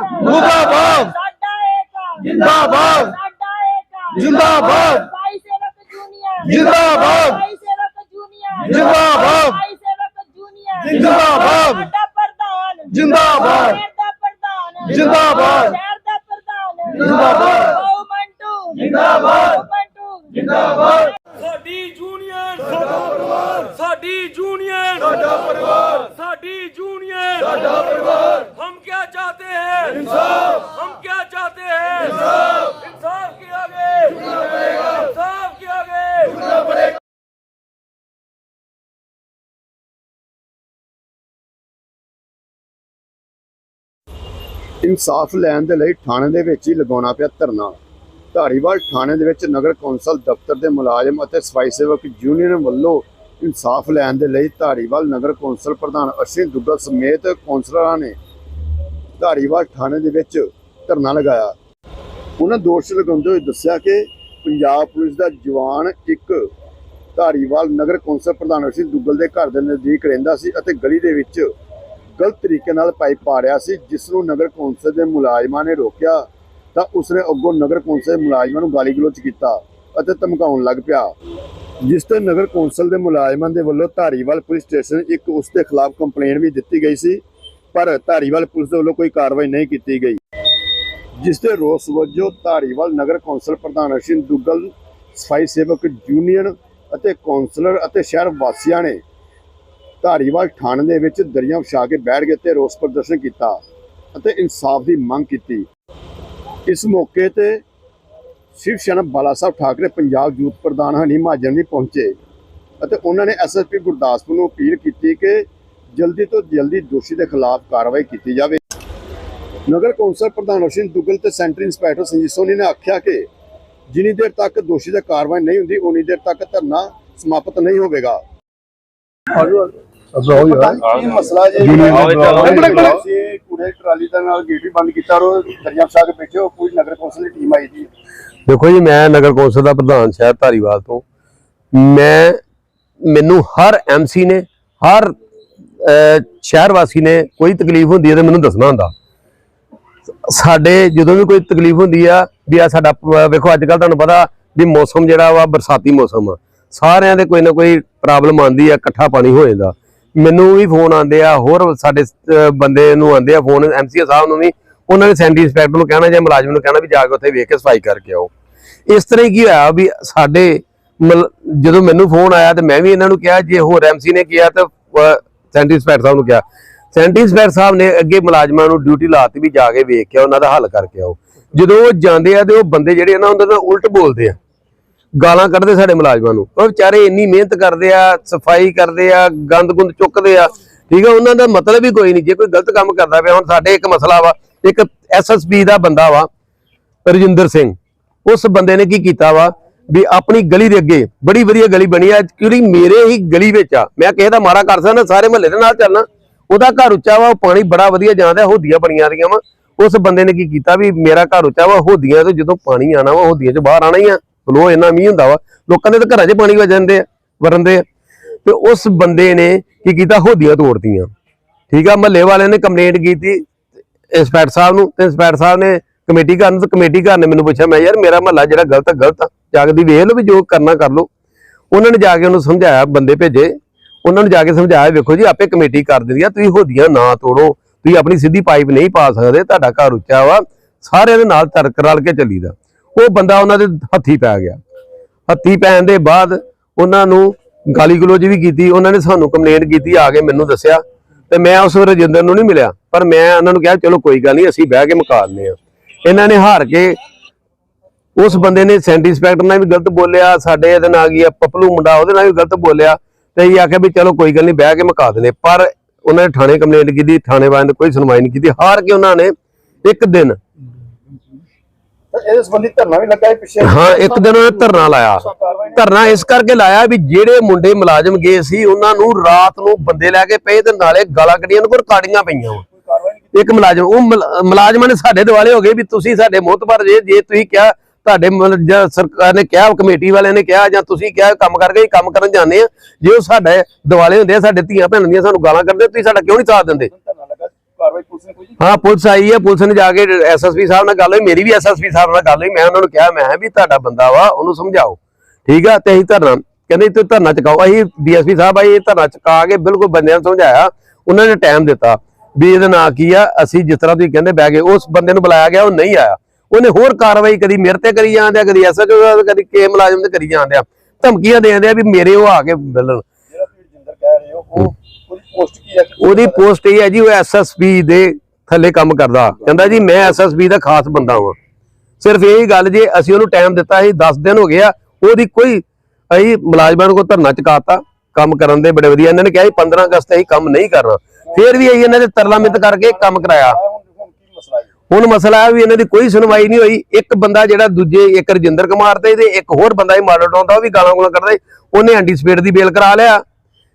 ਮੁਰਦਾਬਾਦ। ਜਿੰਦਾਬਾਦ। ਜਿੰਦਾਬਾਦ। ਜਿੰਦਾਬਾਦ। ਜਿੰਦਾਬਾਦ। ਜਿੰਦਾਬਾਦ। ਜਿੰਦਾਬਾਦ। ਜਿੰਦਾਬਾਦ। ਜਿੰਦਾਬਾਦ। ਜਿੰਦਾਬਾਦ। ਜਿੰਦਾਬਾਦ। ਸਾਡੀ ਯੂਨੀਅਨ ਸਾਡਾ ਪਰਿਵਾਰ। ਸਾਡੀ ਯੂਨੀਅਨ ਸਾਡਾ ਪਰਿਵਾਰ। ਸਾਡੀ ਯੂਨੀਅਨ ਸਾਡਾ ਪਰਿਵਾਰ। चाहते हैं इंसाफ हम क्या चाहते हैं इंसाफ इंसाफ के आगे इंसाफ के आगे ਇਨਸਾਫ ਲੈਣ ਦੇ ਲਈ ਥਾਣੇ ਦੇ ਵਿੱਚ ਹੀ ਲਗਾਉਣਾ ਪਿਆ ਧਰਨਾ ਧਾਰੀਵਾਲ ਥਾਣੇ ਦੇ ਵਿੱਚ ਨਗਰ ਕੌਂਸਲ ਦਫ਼ਤਰ ਦੇ ਮੁਲਾਜ਼ਮ ਅਤੇ ਸਫਾਈ ਸੇਵਕ ਯੂਨੀਅਨ ਵੱਲੋਂ ਇਨਸਾਫ ਲੈਣ ਦੇ ਲਈ ਧਾਰੀਵਾਲ ਨਗਰ ਕੌਂਸਲ ਪ੍ਰਧਾਨ ਅਸ਼ਵਿਨ ਦੁੱਗਲ ਸਮੇਤ ਕੌਂਸਲਰਾਂ ਨੇ ਧਾਰੀਵਾਲ ਥਾਣੇ ਦੇ ਵਿੱਚ ਧਰਨਾ ਲਗਾਇਆ। ਉਹਨਾਂ ਦੋਸ਼ ਲਗਾਉਂਦੇ ਹੋਏ ਦੱਸਿਆ ਕਿ ਪੰਜਾਬ ਪੁਲਿਸ ਦਾ ਜਵਾਨ ਇੱਕ ਧਾਰੀਵਾਲ ਨਗਰ ਕੌਂਸਲ ਪ੍ਰਧਾਨ ਅਸ਼ਵਿਨ ਦੁੱਗਲ ਦੇ ਘਰ ਦੇ ਨਜ਼ਦੀਕ ਰਹਿੰਦਾ ਸੀ ਅਤੇ ਗਲੀ ਦੇ ਵਿੱਚ ਗਲਤ ਤਰੀਕੇ ਨਾਲ ਪਾਈਪ ਪਾ ਰਿਹਾ ਸੀ ਜਿਸ ਨੂੰ ਨਗਰ ਕੌਂਸਲ ਦੇ ਮੁਲਾਜ਼ਮਾਂ ਨੇ ਰੋਕਿਆ ਤਾਂ ਉਸਨੇ ਅੱਗੋਂ ਨਗਰ ਕੌਂਸਲ ਦੇ ਮੁਲਾਜ਼ਮਾਂ ਨੂੰ ਗਾਲੀ ਗਲੋਚ ਕੀਤਾ ਅਤੇ ਧਮਕਾਉਣ ਲੱਗ ਪਿਆ। ਜਿਸ ਤੇ ਨਗਰ ਕੌਂਸਲ ਦੇ ਮੁਲਾਜ਼ਮਾਂ ਦੇ ਵੱਲੋਂ ਧਾਰੀਵਾਲ ਪੁਲਿਸ ਸਟੇਸ਼ਨ ਇੱਕ ਉਸ ਦੇ ਖਿਲਾਫ ਕੰਪਲੇਂਟ ਵੀ ਦਿੱਤੀ ਗਈ ਸੀ। ਪਰ ਧਾਰੀਵਾਲ ਪੁਲਿਸ ਦੇ ਵੱਲੋਂ ਕੋਈ ਕਾਰਵਾਈ ਨਹੀਂ ਕੀਤੀ ਗਈ। ਜਿਸ ਦੇ ਰੋਸ ਵਜੋਂ ਧਾਰੀਵਾਲ ਨਗਰ ਕੌਂਸਲ ਪ੍ਰਧਾਨ ਅਸ਼ਿਨ ਦੁੱਗਲ, ਸਫ਼ਾਈ ਸੇਵਕ ਯੂਨੀਅਨ ਅਤੇ ਕੌਂਸਲਰ ਅਤੇ ਸ਼ਹਿਰ ਵਾਸੀਆਂ ਨੇ ਧਾਰੀਵਾਲ ਥਾਣੇ ਦੇ ਵਿੱਚ ਦਰੀਆਂ ਵਿਛਾ ਕੇ ਬੈਠ ਗਏ ਤੇ ਰੋਸ ਪ੍ਰਦਰਸ਼ਨ ਕੀਤਾ ਅਤੇ ਇਨਸਾਫ ਦੀ ਮੰਗ ਕੀਤੀ। ਇਸ ਮੌਕੇ ਤੇ ਸ਼ਿਵ ਸੈਨਾ ਬਾਲਾ ਸਾਹਿਬ ਠਾਕਰੇ ਪੰਜਾਬ ਯੂਥ ਪ੍ਰਧਾਨ ਹਨੀ ਮਹਾਜਨ ਵੀ ਪਹੁੰਚੇ ਅਤੇ ਉਹਨਾਂ ਨੇ ਐਸਐਸਪੀ ਗੁਰਦਾਸਪੁਰ ਨੂੰ ਅਪੀਲ ਕੀਤੀ ਕਿ ਜਲਦੀ ਤੋਂ ਜਲਦੀ ਦੋਸ਼ੀ ਦੇ ਖਿਲਾਫ ਕਾਰਵਾਈ ਕੀਤੀ ਜਾਵੇ। ਨਗਰ ਕੌਂਸਲ ਪ੍ਰਧਾਨ ਅਸ਼ਿਨ ਦੁੱਗਲ ਤੇ ਸੈਂਟਰ ਇੰਸਪੈਕਟਰ ਸੰਜੀਤ ਸੋਨੀ ਨੇ ਆਖਿਆ ਕਿ ਜਿੰਨੀ ਦੇਰ ਤੱਕ ਦੋਸ਼ੀ ਦਾ ਕਾਰਵਾਈ ਨਹੀਂ ਹੁੰਦੀ ਉਨੀ ਦੇਰ ਤੱਕ ਧਰਨਾ ਸਮਾਪਤ ਨਹੀਂ ਹੋਵੇਗਾ। ਕੀ ਮਸਲਾ ਜੇ। ਤੁਸੀਂ ਕੂੜੇ ਟਰਾਲੀ ਦੇ ਨਾਲ ਗੇਟ ਵੀ ਬੰਦ ਕੀਤਾ ਔਰ ਦਰਿਆ ਫਸਾ ਕੇ ਬੈਠੇ ਹੋ ਕੋਈ ਨਗਰ ਕੌਂਸਲ ਦੀ ਟੀਮ ਆਈ ਜੀ। ਦੇਖੋ ਜੀ ਮੈਂ ਨਗਰ ਕੌਂਸਲ ਦਾ ਪ੍ਰਧਾਨ ਸ਼ਹਿਰ ਧਾਰੀਵਾਲ ਤੋਂ। ਮੈਂ ਮੈਨੂੰ ਹਰ ਐਮਸੀ ਨੇ ਹਰ ਸ਼ਹਿਰ ਵਾਸੀ ਨੇ ਕੋਈ ਤਕਲੀਫ ਹੁੰਦੀ ਹੈ ਤੇ ਮੈਨੂੰ ਦੱਸਣਾ ਹੁੰਦਾ। ਸਾਡੇ ਜਦੋਂ ਵੀ ਕੋਈ ਤਕਲੀਫ ਹੁੰਦੀ ਆ ਵੀ ਆ ਸਾਡਾ ਪ- ਵੇਖੋ ਅੱਜ ਕੱਲ ਤੁਹਾਨੂੰ ਪਤਾ ਵੀ ਮੌਸਮ ਜਿਹੜਾ ਵਾ ਬਰਸਾਤੀ ਮੌਸਮ ਆ। ਸਾਰਿਆਂ ਦੇ ਕੋਈ ਨਾ ਕੋਈ ਪ੍ਰੋਬਲਮ ਆਂਦੀ ਆ, ਇਕੱਠਾ ਪਾਣੀ ਹੋ ਜਾਂਦਾ। ਮੈਨੂੰ ਵੀ ਫੋਨ ਆਉਂਦੇ ਆ, ਹੋਰ ਸਾਡੇ ਬੰਦੇ ਨੂੰ ਆਉਂਦੇ ਆ ਫੋਨ ਐਮਸੀ ਸਾਹਿਬ ਨੂੰ ਵੀ। ਉਹਨਾਂ ਨੇ ਸੈਂਟੀ ਇੰਸਪੈਕਟਰ ਨੂੰ ਕਹਿਣਾ ਜਾਂ ਮੁਲਾਜ਼ਮ ਨੂੰ ਕਹਿਣਾ ਵੀ ਜਾ ਕੇ ਉੱਥੇ ਵੇਖ ਕੇ ਸਫ਼ਾਈ ਕਰਕੇ ਆਓ। ਇਸ ਤਰ੍ਹਾਂ ਹੀ ਕੀ ਹੋਇਆ ਵੀ ਸਾਡੇ ਮਲ- ਜਦੋਂ ਮੈਨੂੰ ਫੋਨ ਆਇਆ ਤੇ ਮੈਂ ਵੀ ਇਹਨਾਂ ਨੂੰ ਕਿਹਾ, ਜੇ ਹੋਰ ਐਮਸੀ ਨੇ ਕਿਹਾ ਤਾਂ ਸੈਂਟੀ ਇੰਸਪੈਕਟਰ ਸਾਹਿਬ ਨੂੰ ਕਿਹਾ। ਸੈਂਟੀ ਇੰਸਪੈਕਟਰ ਸਾਹਿਬ ਨੇ ਅੱਗੇ ਮੁਲਾਜ਼ਮਾਂ ਨੂੰ ਡਿਊਟੀ ਲਾਤੀ ਵੀ ਜਾ ਕੇ ਵੇਖ ਕੇ ਉਹਨਾਂ ਦਾ ਹੱਲ ਕਰਕੇ ਆਓ। ਜਦੋਂ ਉਹ ਜਾਂਦੇ ਆ ਤੇ ਉਹ ਬੰਦੇ ਜਿਹੜੇ ਆ ਨਾ, ਉਹਨਾਂ ਦਾ ਉਲਟ ਬੋਲਦੇ ਆ। ਗਾਲਾਂ ਕੱਢਦੇ ਸਾਡੇ ਮੁਲਾਜ਼ਮਾਂ ਨੂੰ। ਉਹ ਵਿਚਾਰੇ ਇੰਨੀ ਮਿਹਨਤ ਕਰਦੇ ਆ, ਸਫ਼ਾਈ ਕਰਦੇ ਆ ਗੰਦ ਗੁੰਦ ਚੁੱਕਦੇ ਆ। ਠੀਕ ਆ, ਉਹਨਾਂ ਦਾ ਮਤਲਬ ਹੀ ਕੋਈ ਨਹੀਂ। ਜੇ ਕੋਈ ਗਲਤ ਕੰਮ ਕਰਦਾ ਪਿਆ, ਹੁਣ ਸਾਡੇ ਇੱਕ ਮਸਲਾ ਵਾ, ਇੱਕ ਐਸਐਸਪੀ ਦਾ ਬੰਦਾ ਵਾ, ਰਜਿੰਦਰ ਸਿੰਘ। ਉਸ ਬੰਦੇ ਨੇ ਕੀ ਕੀਤਾ ਵਾ? ਵੀ ਆਪਣੀ ਗਲੀ ਦੇ ਅੱਗੇ ਬੜੀ ਵਧੀਆ ਗਲੀ ਬਣੀ ਆ, ਕਿਉਂਕਿ ਮੇਰੇ ਹੀ ਗਲੀ ਵਿੱਚ ਆ। ਮੈਂ ਕਿਸੇ ਦਾ ਮਾੜਾ ਕਰ ਸਕਦਾ, ਸਾਰੇ ਮਹੱਲੇ ਦੇ ਨਾਲ ਚੱਲਣਾ। ਉਹਦਾ ਘਰ ਉੱਚਾ ਵਾ, ਉਹ ਪਾਣੀ ਬੜਾ ਵਧੀਆ ਜਾਂਦਾ ਹੋਦੀਆਂ ਬਣੀਆਂ ਦੀਆਂ ਵਾ। ਉਸ ਬੰਦੇ ਨੇ ਕੀ ਕੀਤਾ ਵੀ ਮੇਰਾ ਘਰ ਉੱਚਾ ਵਾ, ਹੋਦੀਆਂ ਤੋਂ ਜਦੋਂ ਪਾਣੀ ਆਣਾ ਵਾ, ਹੋਦੀਆਂ ਚ ਬਾਹਰ ਆਣਾ ਹੀ ਆ। ਫਲੋ ਇੰਨਾ ਮੀਂਹ ਹੁੰਦਾ ਵਾ। ਲੋਕਾਂ ਦੇ ਤਾਂ ਘਰਾਂ 'ਚ ਪਾਣੀ ਵਜ ਜਾਂਦੇ ਆ ਵਰਨਦੇ ਆ ਤੇ ਉਸ ਬੰਦੇ ਨੇ ਕੀ ਕੀਤਾ? ਹੋਦੀਆਂ ਤੋੜਦੀਆਂ ਠੀਕ ਆ, ਮਹੱਲੇ ਵਾਲਿਆਂ ਨੇ ਕੰਪਲੇਂਟ ਕੀਤੀ ਇੰਸਪੈਕਟਰ ਸਾਹਿਬ ਨੂੰ। ਤੇ ਇੰਸਪੈਕਟਰ ਸਾਹਿਬ ਨੇ ਕਮੇਟੀ ਘਰ ਨੂੰ ਤੇ ਕਮੇਟੀ ਘਰ ਨੇ ਮੈਨੂੰ ਪੁੱਛਿਆ, ਮੈਂ ਯਾਰ, ਮੇਰਾ ਮਹੱਲਾ ਜਿਹੜਾ ਗਲਤ ਆ ਗਲਤ ਆ। ਜਾਗਦੀ ਵੇਖ ਲਓ ਵੀ ਜੋ ਕਰਨਾ ਕਰ ਲਓ। ਉਹਨਾਂ ਨੇ ਜਾ ਕੇ ਉਹਨੂੰ ਸਮਝਾਇਆ, ਬੰਦੇ ਭੇਜੇ। ਉਹਨਾਂ ਨੂੰ ਜਾ ਕੇ ਸਮਝਾਇਆ, ਵੇਖੋ ਜੀ, ਆਪੇ ਕਮੇਟੀ ਕਰ ਦਿੰਦੀ ਆ, ਤੁਸੀਂ ਹੋਦੀਆਂ ਨਾ ਤੋੜੋ। ਤੁਸੀਂ ਆਪਣੀ ਸਿੱਧੀ ਪਾਈਪ ਨਹੀਂ ਪਾ ਸਕਦੇ, ਤੁਹਾਡਾ ਘਰ ਉੱਚਾ ਵਾ। ਸਾਰਿਆਂ ਦੇ ਨਾਲ ਤਰਕ ਰਲ ਕੇ ਚੱਲੀਦਾ। ਉਹ ਬੰਦਾ ਉਹਨਾਂ ਦੇ ਹੱਥੀ ਪੈ ਗਿਆ। ਹੱਥੀ ਪੈਣ ਦੇ ਬਾਅਦ ਉਹਨਾਂ ਨੂੰ ਗਾਲੀ ਗਲੋਚ ਵੀ ਕੀਤੀ। ਉਹਨਾਂ ਨੇ ਸਾਨੂੰ ਕੰਪਲੇਂਟ ਕੀਤੀ, ਆ ਕੇ ਮੈਨੂੰ ਦੱਸਿਆ। ਤੇ ਮੈਂ ਉਸ ਰਜਿੰਦਰ ਨੂੰ ਨਹੀਂ ਮਿਲਿਆ। ਪਰ ਮੈਂ ਉਹਨਾਂ ਨੂੰ ਕਿਹਾ, ਚਲੋ ਕੋਈ ਗੱਲ ਨਹੀਂ, ਅਸੀਂ ਬਹਿ ਕੇ ਮੁਕਾ ਲੈਂਦੇ ਆ। ਇਹਨਾਂ ਨੇ ਹਾਰ ਕੇ ਉਸ ਬੰਦੇ ਨੇ ਸੈਂਟੀ ਇੰਸਪੈਕਟਰ ਨਾਲ ਵੀ ਗਲਤ ਬੋਲਿਆ ਸਾਡੇ ਇਹਦੇ ਨਾਲ ਗਿਆ ਪਪਲੂ ਮੁੰਡਾ ਉਹਦੇ ਨਾਲ ਵੀ ਗਲਤ ਬੋਲਿਆ ਤੇ ਇਹ ਆਖਿਆ ਵੀ ਚਲੋ ਕੋਈ ਗੱਲ ਨਹੀਂ ਬਹਿ ਕੇ ਮੁਕਾ ਦਿੰਦੇ। ਪਰ ਉਹਨਾਂ ਨੇ ਥਾਣੇ ਕੰਪਲੇਂਟ ਕੀਤੀ ਥਾਣੇ ਵਾਲਿਆਂ ਨੇ ਕੋਈ ਸੁਣਵਾਈ ਨਹੀਂ ਕੀਤੀ। ਹਾਰ ਕੇ ਉਹਨਾਂ ਨੇ ਇੱਕ ਦਿਨ ਇਹਦੇ ਸੰਬੰਧੀ ਧਰਨਾ ਵੀ ਲੱਗਾ ਹੈ ਪਿੱਛੇ। ਹਾਂ ਇੱਕ ਦਿਨ ਉਹਨੇ ਧਰਨਾ ਲਾਇਆ। ਧਰਨਾ ਇਸ ਕਰਕੇ ਲਾਇਆ ਵੀ ਜਿਹੜੇ ਮੁੰਡੇ ਮੁਲਾਜ਼ਮ ਗਏ ਸੀ ਉਹਨਾਂ ਨੂੰ ਰਾਤ ਨੂੰ ਬੰਦੇ ਲੈ ਕੇ ਪਏ ਤੇ ਨਾਲੇ ਗਾਲਾਂ ਕੱਢੀਆਂ ਨੂੰ ਰਿਕਾਰਡਿੰਗਾਂ ਪਈਆਂ। ਇੱਕ ਮੁਲਾਜ਼ਮ ਉਹ ਮੁਲ- ਮੁਲਾਜ਼ਮਾਂ ਨੇ ਸਾਡੇ ਦਿਵਾਲੇ ਹੋ ਗਏ ਵੀ ਤੁਸੀਂ ਸਾਡੇ ਮੁਹਤਬਰ ਜੇ ਜੇ ਤੁਸੀਂ ਕਿਹਾ ਤੁਹਾਡੇ ਮਤਲਬ ਜਾਂ ਸਰਕਾਰ ਨੇ ਕਿਹਾ, ਕਮੇਟੀ ਵਾਲਿਆਂ ਨੇ ਕਿਹਾ, ਜਾਂ ਤੁਸੀਂ ਕਿਹਾ ਕੰਮ ਕਰਕੇ ਹੀ ਕੰਮ ਕਰਨ ਜਾਂਦੇ ਆ। ਜੇ ਉਹ ਸਾਡੇ ਦਿਵਾਲੇ ਹੁੰਦੇ ਆ, ਸਾਡੇ ਧੀਆਂ ਭੈਣਾਂ ਦੀਆਂ ਸਾਨੂੰ ਗਾਲਾਂ ਕੱਢਦੇ ਤੁਸੀਂ ਸਾਡਾ ਕਿਉਂ ਨਹੀਂ ਸਾਥ ਦਿੰਦੇ? ਹਾਂ, ਪੁਲਿਸ ਆਈ ਹੈ ਪੁਲਿਸ ਨੇ ਜਾ ਕੇ ਐਸਐਸਪੀ ਸਾਹਿਬ ਨਾਲ ਗੱਲ ਹੋਈ, ਮੇਰੀ ਵੀ ਐਸਐਸਪੀ ਸਾਹਿਬ ਨਾਲ ਗੱਲ ਹੋਈ, ਮੈਂ ਉਹਨਾਂ ਨੂੰ ਕਿਹਾ, ਮੈਂ ਵੀ ਤੁਹਾਡਾ ਬੰਦਾ ਵਾ, ਉਹਨੂੰ ਸਮਝਾਓ। ਠੀਕ ਆ, ਤੇ ਅਸੀਂ ਧਰਨਾ, ਕਹਿੰਦੇ ਤੇ ਧਰਨਾ ਚੁਕਾਓ, ਅਸੀਂ ਡੀਐਸਪੀ ਸਾਹਿਬ ਆਏ ਧਰਨਾ ਚੁਕਾ ਕੇ ਬਿਲਕੁਲ ਬੰਦਿਆਂ ਨੂੰ ਸਮਝਾਇਆ, ਉਹਨਾਂ ਨੇ ਟਾਈਮ ਦਿੱਤਾ, ਵੀ ਇਹਦਾ ਨਾਂ ਕੀ ਆ, ਅਸੀਂ ਜਿਸ ਤਰ੍ਹਾਂ ਤੁਸੀਂ ਕਹਿੰਦੇ ਬਹਿ ਗਏ, ਉਸ ਬੰਦੇ ਨੂੰ ਬੁਲਾਇਆ ਗਿਆ, ਉਹ ਨਹੀਂ ਆਇਆ। ਉਹਨੇ ਹੋਰ ਕਾਰਵਾਈ ਕਦੀ ਮੇਰੇ ਤੇ ਕਰੀ ਜਾਂਦੇ ਆ ਕਦੀ ਐਸਐਚਓ ਕਦੀ ਕੇ ਮੁਲਾਜ਼ਮ ਤੇ ਕਰੀ ਜਾਂਦੇ ਆ। ਧਮਕੀਆਂ ਦੇ ਜਾਂਦੇ ਆ ਵੀ ਮੇਰੇ ਉਹ ਆ ਕੇ ਮਿਲਣ ਉਹਦੀ ਪੋਸਟ ਇਹ ਹੈ ਜੀ ਉਹ ਐਸਐਸਪੀ ਦੇ ਥੱਲੇ ਕੰਮ ਕਰਦਾ। ਕਹਿੰਦਾ ਜੀ ਮੈਂ ਐਸਐਸਪੀ ਦਾ ਖਾਸ ਬੰਦਾ ਹਾਂ ਸਿਰਫ ਇਹੀ ਗੱਲ ਜੇ ਅਸੀਂ ਉਹਨੂੰ ਟਾਈਮ ਦਿੱਤਾ ਸੀ 10 ਦਿਨ ਹੋ ਗਏ ਆ ਉਹਦੀ ਕੋਈ ਅਸੀਂ ਮੁਲਾਜ਼ਮਾਂ ਨੂੰ ਕੋ ਧਰਨਾ ਚੁਕਾਤਾ ਕੰਮ ਕਰਨ ਦੇ ਬੜੇ ਵਧੀਆ। ਇਹਨਾਂ ਨੇ ਕਿਹਾ ਸੀ 15 ਅਗਸਤ ਅਸੀਂ ਕੰਮ ਨਹੀਂ ਕਰਨਾ। ਫਿਰ ਵੀ ਅਸੀਂ ਇਹਨਾਂ ਦੇ ਤਰਲਾ ਮਿੰਤ ਕਰਕੇ ਕੰਮ ਕਰਾਇਆ। ਹੁਣ ਮਸਲਾ ਹੈ ਵੀ ਇਹਨਾਂ ਦੀ ਕੋਈ ਸੁਣਵਾਈ ਨਹੀਂ ਹੋਈ। ਇੱਕ ਬੰਦਾ ਜਿਹੜਾ ਦੂਜੇ, ਇੱਕ ਰਜਿੰਦਰ ਕੁਮਾਰ ਤੇ ਤੇ ਇੱਕ ਹੋਰ ਬੰਦਾ ਹੀ ਮਾਡਲ ਟਾਉਂਦਾ ਉਹ ਵੀ ਗਾਲਾਂ ਗੁਲਾਂ ਕਰਦਾ ਸੀ। ਉਹਨੇ ਐਂਟੀਸਪੇਟ ਦੀ ਬੇਲ ਕਰਾ ਲਿਆ।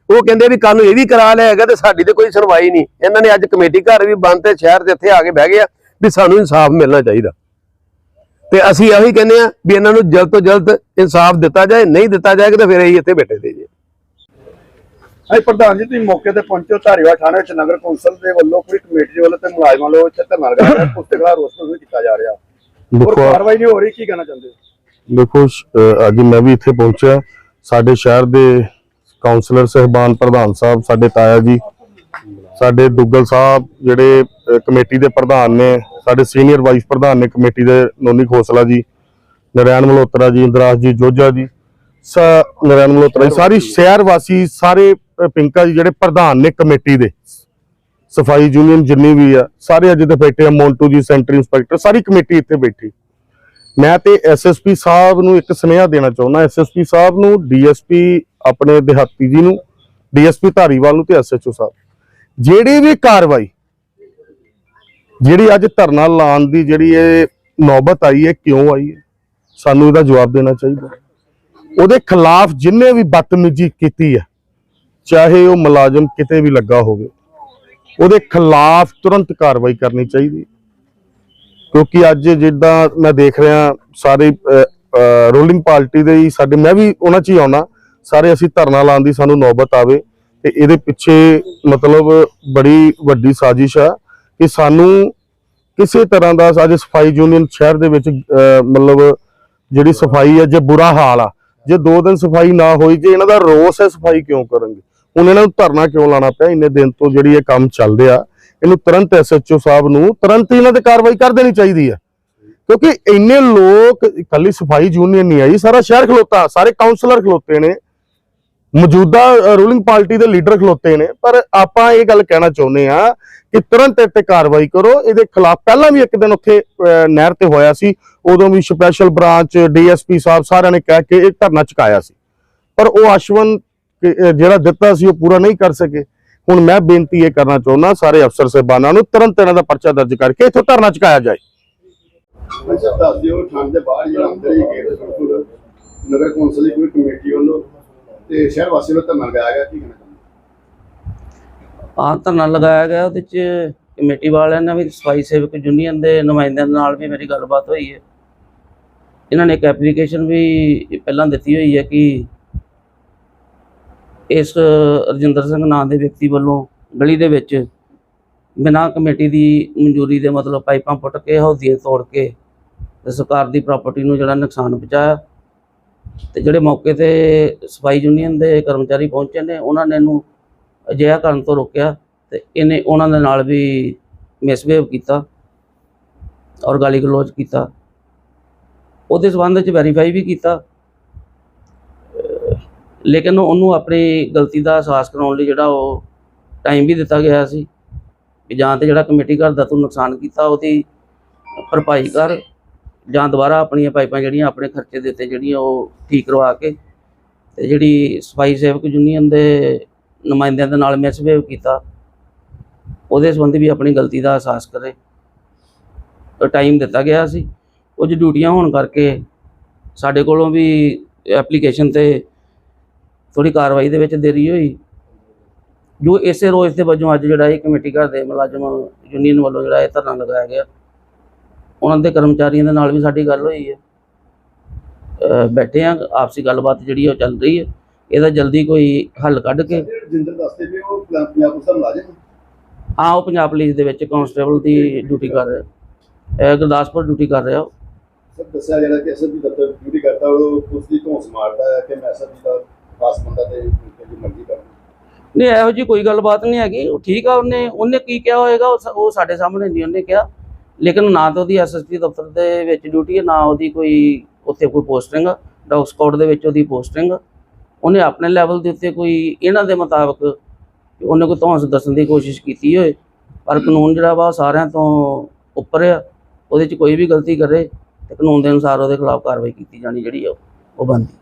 ਉਹ ਕਹਿੰਦੇ ਵੀ ਕੱਲ ਨੂੰ ਇਹ ਵੀ ਕਰਾ ਲਿਆ ਹੈਗਾ ਤੇ ਸਾਡੀ ਤੇ ਕੋਈ ਸੁਣਵਾਈ ਨਹੀਂ। ਇਹਨਾਂ ਨੇ ਅੱਜ ਕਮੇਟੀ ਘਰ ਵੀ ਬੰਦ ਤੇ ਸ਼ਹਿਰ ਦੇ ਇੱਥੇ ਆ ਕੇ ਬਹਿ ਗਏ ਆ ਵੀ ਸਾਨੂੰ ਇਨਸਾਫ ਮਿਲਣਾ ਚਾਹੀਦਾ। ਤੇ ਅਸੀਂ ਇਹੀ ਕਹਿੰਦੇ ਆ ਵੀ ਇਹਨਾਂ ਨੂੰ ਜਲਦ ਤੋਂ ਜਲਦ ਇਨਸਾਫ ਦਿੱਤਾ ਜਾਏ, ਨਹੀਂ ਦਿੱਤਾ ਜਾਏਗਾ ਤਾਂ ਫਿਰ ਅਸੀਂ ਇੱਥੇ ਬੈਠੇ ਦੇ ਜੇ ਹਾਂਜੀ ਪ੍ਰਧਾਨ ਜੀ ਤੁਸੀਂ ਮੌਕੇ ਤੇ ਪਹੁੰਚੋ ਧਾਰੀਵਾਲ ਥਾਣੇ ਵਿੱਚ ਨਗਰ ਕੌਂਸਲ ਦੇ ਵੱਲੋਂ ਕੋਈ ਕਮੇਟੀ ਦੇ ਵੱਲੋਂ ਤੇ ਮੁਲਾਜ਼ਮਾਂ ਵੱਲੋਂ ਇੱਥੇ ਧਰਨਾ ਲਗਾਇਆ ਗਿਆ। ਉਸ ਖਿਲਾਫ ਰੋਸ ਪ੍ਰਦਰਸ਼ਨ ਕੀਤਾ ਜਾ ਰਿਹਾ। ਦੇਖੋ ਕਾਰਵਾਈ ਨਹੀਂ ਹੋ ਰਹੀ ਕੀ ਕਹਿਣਾ ਚਾਹੁੰਦੇ ਹੋ? ਦੇਖੋ ਅਹ ਅੱਜ ਮੈਂ ਵੀ ਇੱਥੇ ਪਹੁੰਚਿਆ। ਸਾਡੇ ਸ਼ਹਿਰ ਦੇ ਕਾਉਂਸਲਰ ਸਹਿਬਾਨ ਪ੍ਰਧਾਨ ਸਾਹਿਬ ਸਾਡੇ ਤਾਇਆ ਜੀ ਸਾਡੇ ਦੁੱਗਲ ਸਾਹਿਬ ਜਿਹੜੇ ਅਹ ਕਮੇਟੀ ਦੇ ਪ੍ਰਧਾਨ ਨੇ ਸਾਡੇ ਸੀਨੀਅਰ ਵਾਈਸ ਪ੍ਰਧਾਨ ਨੇ ਕਮੇਟੀ ਦੇ ਨੋਨੀ ਖੋਸਲਾ ਜੀ ਨਰੈਣ ਮਲਹੋਤਰਾ ਜੀ ਇੰਦਰਾਜ ਜੀ ਜੋਜਾ ਜੀ ਮਲਹੋਤਰਾ ਜੀ ਸਾਰੀ ਸ਼ਹਿਰ ਵਾਸੀ ਸਾਰੇ ਪਿੰਕਾ ਜੀ ਜਿਹੜੇ ਪ੍ਰਧਾਨ ਨੇ ਕਮੇਟੀ ਦੇ। ਸਫ਼ਾਈ ਯੂਨੀਅਨ ਜਿੰਨੀ ਵੀ ਆ ਸਾਰੇ ਅੱਜ ਇੱਥੇ ਬੈਠੇ ਆ ਮੌਂਟੂ ਜੀ ਸੈਂਟਰ ਇੰਸਪੈਕਟਰ ਸਾਰੀ ਕਮੇਟੀ ਇੱਥੇ ਬੈਠੀ। ਮੈਂ ਤੇ ਐਸਐਸਪੀ ਸਾਹਿਬ ਨੂੰ ਇੱਕ ਸੁਨੇਹਾ ਦੇਣਾ ਚਾਹੁੰਦਾ ਐਸਐਸਪੀ ਸਾਹਿਬ ਨੂੰ ਡੀਐਸਪੀ ਆਪਣੇ ਦਿਹਾਤੀ ਜੀ ਨੂੰ ਡੀਐਸਪੀ ਧਾਰੀਵਾਲ ਨੂੰ ਤੇ ਐਸਐਚਓ ਸਾਹਿਬ। ਜਿਹੜੀ ਵੀ ਕਾਰਵਾਈ ਜਿਹੜੀ ਅੱਜ ਧਰਨਾ ਲਾਉਣ ਦੀ ਜਿਹੜੀ ਇਹ ਨੌਬਤ ਆਈ ਹੈ ਕਿਉਂ ਆਈ ਹੈ ਸਾਨੂੰ ਇਹਦਾ ਜਵਾਬ ਦੇਣਾ ਚਾਹੀਦਾ। ਉਹਦੇ ਖਿਲਾਫ ਜਿੰਨੇ ਵੀ ਬਦਤਮੀਜ਼ੀ ਕੀਤੀ ਹੈ ਚਾਹੇ ਉਹ ਮੁਲਾਜ਼ਮ ਕਿਤੇ ਵੀ ਲੱਗਾ ਹੋਵੇ, ਉਹਦੇ ਖਿਲਾਫ ਤੁਰੰਤ ਕਾਰਵਾਈ ਕਰਨੀ ਚਾਹੀਦੀ ਕਿਉਂਕਿ ਅੱਜ ਜਿੱਦਾਂ ਮੈਂ ਦੇਖ ਰਿਹਾ, ਸਾਰੇ ਰੂਲਿੰਗ ਪਾਰਟੀ ਦੇ ਹੀ ਸਾਡੇ, ਮੈਂ ਵੀ ਉਹਨਾਂ 'ਚ ਹੀ ਆਉਣਾ, ਸਾਰੇ ਅਸੀਂ ਧਰਨਾ ਲਾਉਣ ਦੀ ਸਾਨੂੰ ਨੌਬਤ ਆਵੇ, ਤੇ ਇਹਦੇ ਪਿੱਛੇ ਮਤਲਬ ਬੜੀ ਵੱਡੀ ਸਾਜ਼ਿਸ਼ ਆ ਕਿ ਸਾਨੂੰ ਕਿਸੇ ਤਰ੍ਹਾਂ ਦਾ ਅੱਜ ਸਫ਼ਾਈ ਯੂਨੀਅਨ ਸ਼ਹਿਰ ਦੇ ਵਿੱਚ ਮਤਲਬ ਜਿਹੜੀ ਸਫ਼ਾਈ ਆ, ਜੇ ਬੁਰਾ ਹਾਲ ਆ ਜੇ ਦੋ ਦਿਨ ਸਫ਼ਾਈ ਨਾ ਹੋਈ, ਜੇ ਇਹਨਾਂ ਦਾ ਰੋਸ ਹੈ ਸਫ਼ਾਈ ਕਿਉਂ ਕਰਨਗੇ? ਹੁਣ ਇਹਨਾਂ ਨੂੰ ਧਰਨਾ ਕਿਉਂ ਲਾਣਾ ਪਿਆ? ਇੰਨੇ ਦਿਨ ਤੋਂ ਜਿਹੜੀ ਇਹ ਕੰਮ ਚੱਲਦੇ ਆ ਇਹਨੂੰ ਤੁਰੰਤ ਐਸਐਚਓ ਸਾਹਿਬ ਨੂੰ ਤੁਰੰਤ ਇਹਨਾਂ ਤੇ ਕਾਰਵਾਈ ਕਰ ਦੇਣੀ ਚਾਹੀਦੀ ਹੈ। ਕਿਉਂਕਿ ਇੰਨੇ ਲੋਕ, ਇਕੱਲੀ ਸਫ਼ਾਈ ਯੂਨੀਅਨ ਨਹੀਂ ਆਈ, ਸਾਰਾ ਸ਼ਹਿਰ ਖਲੋਤਾ, ਸਾਰੇ ਕਾਉਂਸਲਰ ਖਲੋਤੇ ਨੇ। ਮੌਜੂਦਾ ਰੂਲਿੰਗ ਪਾਰਟੀ ਦੇ ਲੀਡਰ ਖਲੋਤੇ ਨੇ, ਪਰ ਆਪਾਂ ਇਹ ਗੱਲ ਕਹਿਣਾ ਚਾਹੁੰਦੇ ਆ ਕਿ ਤੁਰੰਤ ਇਹ ਕਾਰਵਾਈ ਕਰੋ। ਇਹਦੇ ਖਿਲਾਫ ਪਹਿਲਾਂ ਵੀ ਇੱਕ ਦਿਨ ਉੱਥੇ ਨਹਿਰ ਤੇ ਹੋਇਆ ਸੀ। ਉਦੋਂ ਵੀ ਸਪੈਸ਼ਲ ਬ੍ਰਾਂਚ ਡੀਐਸਪੀ ਸਾਹਿਬ ਸਾਰਿਆਂ ਨੇ ਕਹਿ ਕੇ ਇਹ ਧਰਨਾ ਚੁਕਾਇਆ ਸੀ। ਪਰ ਉਹ ਆਸ਼ਵਨ ਜਿਹੜਾ ਦਿੱਤਾ ਸੀ ਉਹ ਪੂਰਾ ਨਹੀਂ ਕਰ ਸਕੇ। ਹੁਣ ਮੈਂ ਬੇਨਤੀ ਇਹ ਕਰਨਾ ਚਾਹੁੰਦਾ ਸਾਰੇ ਅਫਸਰ ਸਾਹਿਬਾਨਾਂ ਨੂੰ, ਤੁਰੰਤ ਇਹਨਾਂ ਦਾ ਪਰਚਾ ਦਰਜ ਕਰਕੇ ਇੱਥੋਂ ਧਰਨਾ ਚੁਕਾਇਆ ਜਾਏ। ਅੱਛਾ, ਦੱਸ ਦਿਓ, ਥਾਣੇ ਦੇ ਬਾਹਰ ਜਿਹੜਾ ਅੰਦਰ ਹੀ ਗੇਟ ਨਗਰ ਕੌਂਸਲ ਦੀ ਕੋਈ ਕਮੇਟੀ ਵੱਲੋਂ ਤੇ ਸ਼ਹਿਰ ਵਾਸੀ ਵੱਲੋਂ ਧਰਨਾ ਲਗਾਇਆ ਗਿਆ, ਕੀ ਕਹਿਣਾ ਚਾਹੁੰਦੇ ਹੋ? ਧਰਨਾ ਲਗਾਇਆ ਗਿਆ, ਉਹਦੇ ਚ ਕਮੇਟੀ ਵਾਲਿਆਂ ਨਾਲ ਵੀ ਸਫ਼ਾਈ ਸੇਵਕ ਯੂਨੀਅਨ ਦੇ ਨੁਮਾਇੰਦਿਆਂ ਨਾਲ ਵੀ ਮੇਰੀ ਗੱਲਬਾਤ ਹੋਈ ਹੈ ਇਹਨਾਂ ਨੇ ਇੱਕ ਐਪਲੀਕੇਸ਼ਨ ਵੀ ਪਹਿਲਾਂ ਦਿੱਤੀ ਹੋਈ ਹੈ ਕਿ ਇਸ ਰਜਿੰਦਰ ਸਿੰਘ ਨਾਂ ਦੇ ਵਿਅਕਤੀ ਵੱਲੋਂ ਗਲੀ ਦੇ ਵਿੱਚ ਬਿਨਾਂ ਕਮੇਟੀ ਦੀ ਮਨਜ਼ੂਰੀ ਦੇ ਮਤਲਬ ਪਾਈਪਾਂ ਪੁੱਟ ਕੇ ਹੌਦੀਆਂ ਤੋੜ ਕੇ ਸਰਕਾਰ ਦੀ ਪ੍ਰਾਪਰਟੀ ਨੂੰ ਜਿਹੜਾ ਨੁਕਸਾਨ ਪਹੁੰਚਾਇਆ ਤੇ ਜਿਹੜੇ ਮੌਕੇ ਤੇ ਸਫ਼ਾਈ ਯੂਨੀਅਨ ਦੇ ਕਰਮਚਾਰੀ ਪਹੁੰਚੇ ਨੇ, ਉਹਨਾਂ ਨੇ ਇਹਨੂੰ ਅਜਿਹਾ ਕਰਨ ਤੋਂ ਰੋਕਿਆ ਤੇ ਇਹਨੇ ਉਹਨਾਂ ਦੇ ਨਾਲ ਵੀ ਮਿਸਬਿਹੇਵ ਕੀਤਾ ਔਰ ਗਾਲੀ ਗਲੋਚ ਕੀਤਾ। ਉਹਦੇ ਸਬੰਧ ਵਿੱਚ ਵੈਰੀਫਾਈ ਵੀ ਕੀਤਾ। ਲੇਕਿਨ ਉਹਨੂੰ ਆਪਣੀ ਗਲਤੀ ਦਾ ਅਹਿਸਾਸ ਕਰਾਉਣ ਲਈ ਜਿਹੜਾ ਉਹ ਟਾਈਮ ਵੀ ਦਿੱਤਾ ਗਿਆ ਸੀ ਕਿ ਜਾਂ ਤੇ ਜਿਹੜਾ ਕਮੇਟੀ ਘਰ ਦਾ ਤੂੰ ਨੁਕਸਾਨ ਕੀਤਾ, ਉਹਦੀ ਭਰਪਾਈ ਕਰ। ਜਾਂ ਦੁਬਾਰਾ ਆਪਣੀਆਂ ਪਾਈਪਾਂ ਜਿਹੜੀਆਂ ਆਪਣੇ ਖਰਚੇ ਦੇ ਉੱਤੇ ਜਿਹੜੀਆਂ ਉਹ ਠੀਕ ਕਰਵਾ ਕੇ ਤੇ ਜਿਹੜੀ ਸਫ਼ਾਈ ਸੇਵਕ ਯੂਨੀਅਨ ਦੇ ਨੁਮਾਇੰਦਿਆਂ ਦੇ ਨਾਲ ਮਿਸਬਿਹੇਵ ਕੀਤਾ, ਉਹਦੇ ਸੰਬੰਧੀ ਵੀ ਆਪਣੀ ਗਲਤੀ ਦਾ ਅਹਿਸਾਸ ਕਰੇ। ਟਾਈਮ ਦਿੱਤਾ ਗਿਆ ਸੀ। ਕੁਝ ਡਿਊਟੀਆਂ ਹੋਣ ਕਰਕੇ ਸਾਡੇ ਕੋਲੋਂ ਵੀ ਐਪਲੀਕੇਸ਼ਨ ਤੇ ਥੋੜੀ ਕਾਰਵਾਈ ਦੇ ਵਿੱਚ ਦੇਰੀ ਹੋਈ। ਜੋ ਇਸੇ ਰੋਜ਼ ਦੇ ਵਜੋਂ ਅੱਜ ਜਿਹੜਾ ਇਹ ਕਮੇਟੀ ਘਰ ਦੇ ਮੁਲਾਜ਼ਮ ਯੂਨੀਅਨ ਵੱਲੋਂ ਜਿਹੜਾ ਇਹ ਧਰਨਾ ਲਗਾਇਆ ਗਿਆ ਉਹਨਾਂ ਦੇ ਕਰਮਚਾਰੀਆਂ ਦੇ ਨਾਲ ਵੀ ਸਾਡੀ ਗੱਲ ਹੋਈ ਹੈ। ਬੈਠੇ ਆ ਆਪਸੀ ਗੱਲਬਾਤ ਜਿਹੜੀ ਉਹ ਚੱਲ ਰਹੀ ਹੈ। ਇਹਦਾ ਜਲਦੀ ਕੋਈ ਹੱਲ ਕੱਢ ਕੇ ਜਿੰਦਰ ਦੱਸਦੇ ਵੀ ਉਹ ਪੰਜਾਬ ਪੁਲਿਸ ਦਾ ਮੁਲਾਜ਼ਮ ਹੈ। ਹਾਂ ਉਹ ਪੰਜਾਬ ਪੁਲਿਸ ਦੇ ਵਿੱਚ ਕਾਂਸਟੇਬਲ ਦੀ ਡਿਊਟੀ ਕਰ ਰਿਹਾ। ਗੁਰਦਾਸਪੁਰ ਡਿਊਟੀ ਕਰ ਰਿਹਾ ਉਹ। ਸਰ ਦੱਸਿਆ ਜਿਹੜਾ ਕਿ ਐਸਐਸਪੀ ਦਫ਼ਤਰ ਡਿਊਟੀ ਕਰਦਾ ਉਹ ਉਸ ਦੀ ਧੌਂਸ ਮਾਰਦਾ ਹੈ ਕਿ ਮੈਂ ਐਸਐਸਪੀ ਦਾ ਖਾਸ ਬੰਦਾ ਤੇ ਜਿਹੜੀ ਮਰਜ਼ੀ ਕਰਦਾ ਨਹੀਂ ਇਹੋ ਜੀ ਕੋਈ ਗੱਲਬਾਤ ਨਹੀਂ ਹੈਗੀ। ਉਹ ਠੀਕ ਆ ਉਹਨੇ ਉਹਨੇ ਕੀ ਕਿਹਾ ਹੋਏਗਾ ਉਹ ਸਾਡੇ ਸਾਹਮਣੇ ਨਹੀਂ ਉਹਨੇ ਕਿਹਾ। ਲੇਕਿਨ ਨਾ ਤਾਂ ਉਹਦੀ ਐਸਐਸਪੀ ਦਫ਼ਤਰ ਦੇ ਵਿੱਚ ਡਿਊਟੀ ਹੈ, ਨਾ ਉਹਦੀ ਕੋਈ ਉੱਥੇ ਕੋਈ ਪੋਸਟਿੰਗ ਆ ਡੌਗ ਸਕਾਊਟ ਦੇ ਵਿੱਚ ਉਹਦੀ ਪੋਸਟਿੰਗ ਆ। ਉਹਨੇ ਆਪਣੇ ਲੈਵਲ ਦੇ ਉੱਤੇ ਕੋਈ ਇਹਨਾਂ ਦੇ ਮੁਤਾਬਕ ਉਹਨੇ ਕੋਈ ਧੌਂਸ ਦੱਸਣ ਦੀ ਕੋਸ਼ਿਸ਼ ਕੀਤੀ ਹੋਏ, ਪਰ ਕਾਨੂੰਨ ਜਿਹੜਾ ਵਾ ਉਹ ਸਾਰਿਆਂ ਤੋਂ ਉੱਪਰ ਆ, ਉਹਦੇ 'ਚ ਕੋਈ ਵੀ ਗਲਤੀ ਕਰੇ ਤੇ ਕਾਨੂੰਨ ਦੇ ਅਨੁਸਾਰ ਉਹਦੇ ਖਿਲਾਫ ਕਾਰਵਾਈ ਕੀਤੀ ਜਾਣੀ ਜਿਹੜੀ ਆ, ਉਹ ਬੰਦੀ